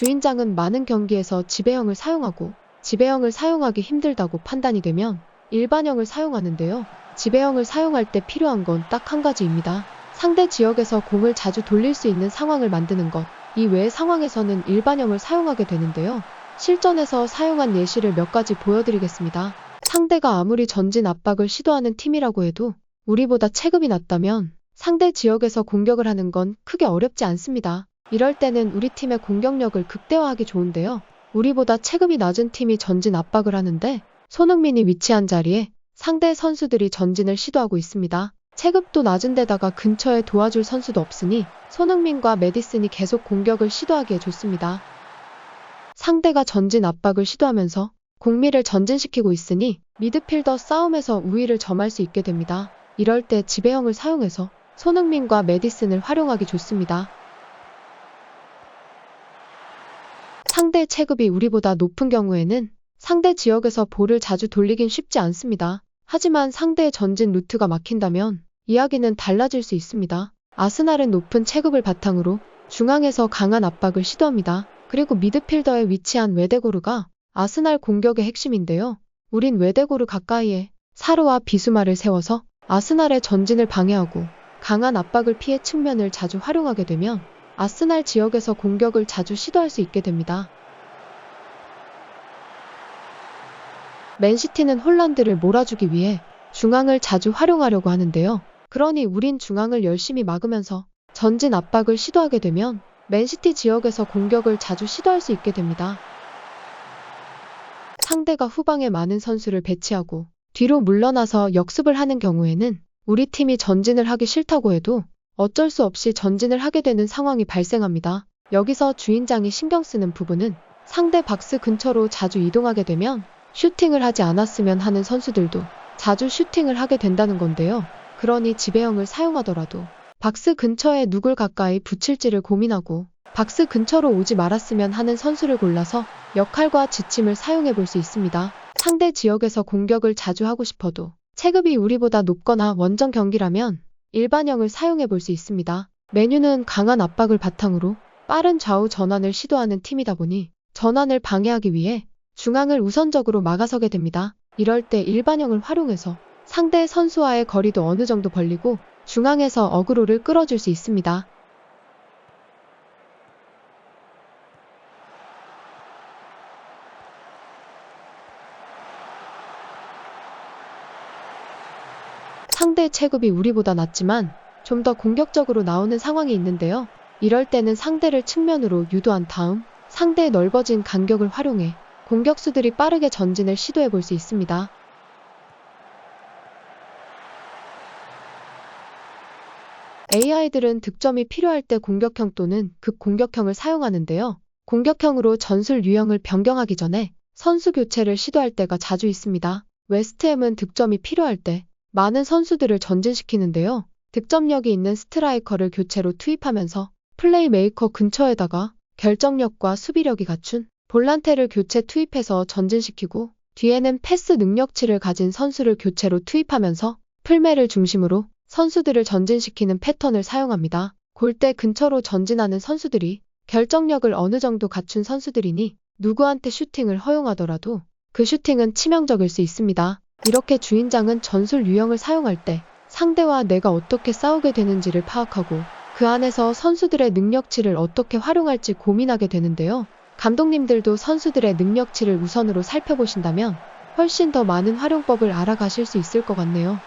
주인장은 많은 경기에서 지배형을 사용하고 지배형을 사용하기 힘들다고 판단이 되면 일반형을 사용하는데요. 지배형을 사용할 때 필요한 건 딱 한 가지입니다. 상대 지역에서 공을 자주 돌릴 수 있는 상황을 만드는 것. 이 외의 상황에서는 일반형을 사용하게 되는데요. 실전에서 사용한 예시를 몇 가지 보여드리겠습니다. 상대가 아무리 전진 압박을 시도하는 팀이라고 해도 우리보다 체급이 낮다면 상대 지역에서 공격을 하는 건 크게 어렵지 않습니다. 이럴 때는 우리 팀의 공격력을 극대화하기 좋은데요. 우리보다 체급이 낮은 팀이 전진 압박을 하는데 손흥민이 위치한 자리에 상대 선수들이 전진을 시도하고 있습니다. 체급도 낮은 데다가 근처에 도와줄 선수도 없으니 손흥민과 메디슨이 계속 공격을 시도하기에 좋습니다. 상대가 전진 압박을 시도하면서 공미를 전진시키고 있으니 미드필더 싸움에서 우위를 점할 수 있게 됩니다. 이럴 때 지배형을 사용해서 손흥민과 메디슨을 활용하기 좋습니다. 상대 체급이 우리보다 높은 경우에는 상대 지역에서 볼을 자주 돌리긴 쉽지 않습니다. 하지만 상대의 전진 루트가 막힌다면 이야기는 달라질 수 있습니다. 아스날은 높은 체급을 바탕으로 중앙에서 강한 압박을 시도합니다. 그리고 미드필더에 위치한 외대고르가 아스날 공격의 핵심인데요. 우린 외대고르 가까이에 사르와 비수마를 세워서 아스날의 전진을 방해하고 강한 압박을 피해 측면을 자주 활용하게 되면 아스날 지역에서 공격을 자주 시도할 수 있게 됩니다. 맨시티는 홀란드를 몰아주기 위해 중앙을 자주 활용하려고 하는데요. 그러니 우린 중앙을 열심히 막으면서 전진 압박을 시도하게 되면 맨시티 지역에서 공격을 자주 시도할 수 있게 됩니다. 상대가 후방에 많은 선수를 배치하고 뒤로 물러나서 역습을 하는 경우에는 우리 팀이 전진을 하기 싫다고 해도 어쩔 수 없이 전진을 하게 되는 상황이 발생합니다. 여기서 주인장이 신경 쓰는 부분은 상대 박스 근처로 자주 이동하게 되면 슈팅을 하지 않았으면 하는 선수들도 자주 슈팅을 하게 된다는 건데요. 그러니 지배형을 사용하더라도 박스 근처에 누굴 가까이 붙일지를 고민하고 박스 근처로 오지 말았으면 하는 선수를 골라서 역할과 지침을 사용해 볼 수 있습니다. 상대 지역에서 공격을 자주 하고 싶어도 체급이 우리보다 높거나 원정 경기라면 일반형을 사용해 볼 수 있습니다. 메뉴는 강한 압박을 바탕으로 빠른 좌우 전환을 시도하는 팀이다 보니 전환을 방해하기 위해 중앙을 우선적으로 막아서게 됩니다. 이럴 때 일반형을 활용해서 상대 선수와의 거리도 어느 정도 벌리고 중앙에서 어그로를 끌어줄 수 있습니다. 상대 체급이 우리보다 낮지만 좀 더 공격적으로 나오는 상황이 있는데요. 이럴 때는 상대를 측면으로 유도한 다음 상대의 넓어진 간격을 활용해 공격수들이 빠르게 전진을 시도해 볼 수 있습니다. AI들은 득점이 필요할 때 공격형 또는 극공격형을 사용하는데요. 공격형으로 전술 유형을 변경하기 전에 선수 교체를 시도할 때가 자주 있습니다. 웨스트햄은 득점이 필요할 때 많은 선수들을 전진시키는데요. 득점력이 있는 스트라이커를 교체로 투입하면서 플레이메이커 근처에다가 결정력과 수비력이 갖춘 볼란테를 교체 투입해서 전진시키고 뒤에는 패스 능력치를 가진 선수를 교체로 투입하면서 풀매를 중심으로 선수들을 전진시키는 패턴을 사용합니다. 골대 근처로 전진하는 선수들이 결정력을 어느 정도 갖춘 선수들이니 누구한테 슈팅을 허용하더라도 그 슈팅은 치명적일 수 있습니다. 이렇게 주인장은 전술 유형을 사용할 때 상대와 내가 어떻게 싸우게 되는지를 파악하고 그 안에서 선수들의 능력치를 어떻게 활용할지 고민하게 되는데요. 감독님들도 선수들의 능력치를 우선으로 살펴보신다면 훨씬 더 많은 활용법을 알아가실 수 있을 것 같네요.